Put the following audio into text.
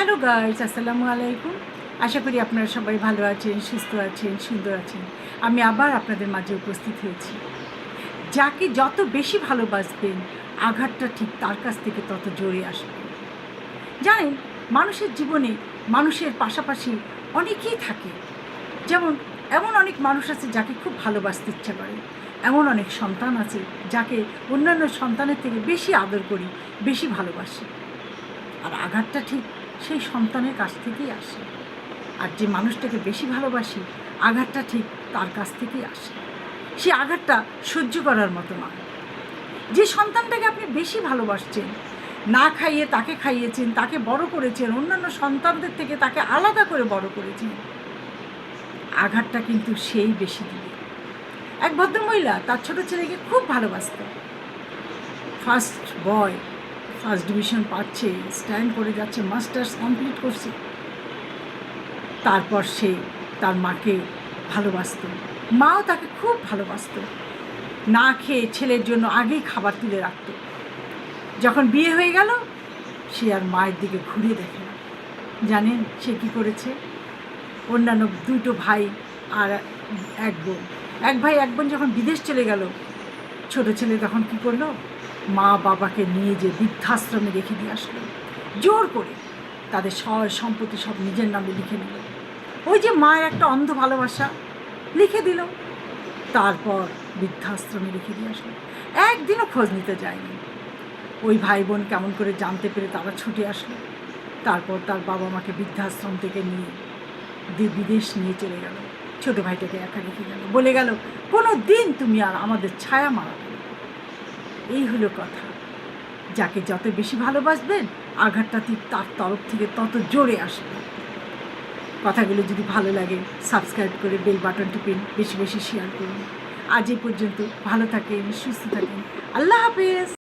Hello guys আসসালামু আলাইকুম আশা করি আপনারা সবাই ভালো আছেন, সুস্থ আছেন, সুন্দর আছেন। আমি আবার আপনাদের মাঝে উপস্থিত হয়েছি। যাকে যত বেশি ভালোবাসবেন, আঘাতটা ঠিক তার কাছ থেকে তত জোরে আসবে। জানেন মানুষের জীবনে মানুষের পাশাপাশি অনেকেই থাকে। যেমন, এমন অনেক মানুষ আছে যাকে খুব ভালোবাসতে ইচ্ছা করে। এমন অনেক সন্তান আছে যাকে অন্যান্য সন্তানের থেকে বেশি আদর করি, বেশি ভালোবাসি। আর আঘাতটা ঠিক সেই সন্তানের কাছ থেকেই আসে। আর যে মানুষটাকে বেশি ভালোবাসি, আঘাতটা ঠিক তার কাছ থেকেই আসে। সে আঘাতটা সহ্য করার মতো নয়। যে সন্তানটাকে আপনি বেশি ভালোবাসছেন, না খাইয়ে তাকে খাইয়েছেন, তাকে বড় করেছেন, অন্যান্য সন্তানদের থেকে তাকে আলাদা করে বড় করেছেন, আঘাতটা কিন্তু সেই বেশি দিবে। এক ভদ্রমহিলা তার ছোট ছেলেকে খুব ভালোবাসত। ফার্স্ট বয় ফার্স্ট ডিভিশন পাচ্ছে, স্ট্যান্ড করে যাচ্ছে, মাস্টার্স কমপ্লিট করছে। তারপর সে তার মাকে ভালোবাসত। মাও তাকে খুব ভালোবাসত। না খেয়ে ছেলের জন্য আগেই খাবার তুলে রাখত। যখন বিয়ে হয়ে গেল, সে আর মায়ের দিকে ঘুরে দেখে না। জানেন সে কী করেছে? অন্যান্য দুটো ভাই আর এক বোন। এক ভাই, এক বোন যখন বিদেশ চলে গেল, ছোট ছেলে তখন কী করল? মা বাবাকে নিয়ে যে বৃদ্ধাশ্রমে রেখে দিয়ে আসলো। জোর করে তাদের সয় সম্পত্তি সব নিজের নামে লিখে নিল। ওই যে মায়ের একটা অন্ধ ভালোবাসা লিখে দিল। তারপর বৃদ্ধাশ্রমে লিখে দিয়ে আসলো। একদিনও খোঁজ নিতে যায়নি। ওই ভাই বোন কেমন করে জানতে পেরে তারা ছুটে আসলো। তারপর তার বাবা মাকে বৃদ্ধাশ্রম থেকে নিয়ে বিদেশ নিয়ে চলে গেল। ছোটো ভাইটাকে একা রেখে গেল। বলে গেল, কোনো দিন তুমি আর আমাদের ছায়া মারাবে। এই হলো কথা। যাকে যত বেশি ভালোবাসবেন, আঘাতটা ঠিক তার তরফ থেকে তত জোরে আসবে। কথাগুলো যদি ভালো লাগে সাবস্ক্রাইব করে বেল বাটন টিপেন বেশি বেশি শেয়ার করুন। আজ এই পর্যন্ত ভালো থাকেন, সুস্থ থাকেন। আল্লাহ হাফেজ!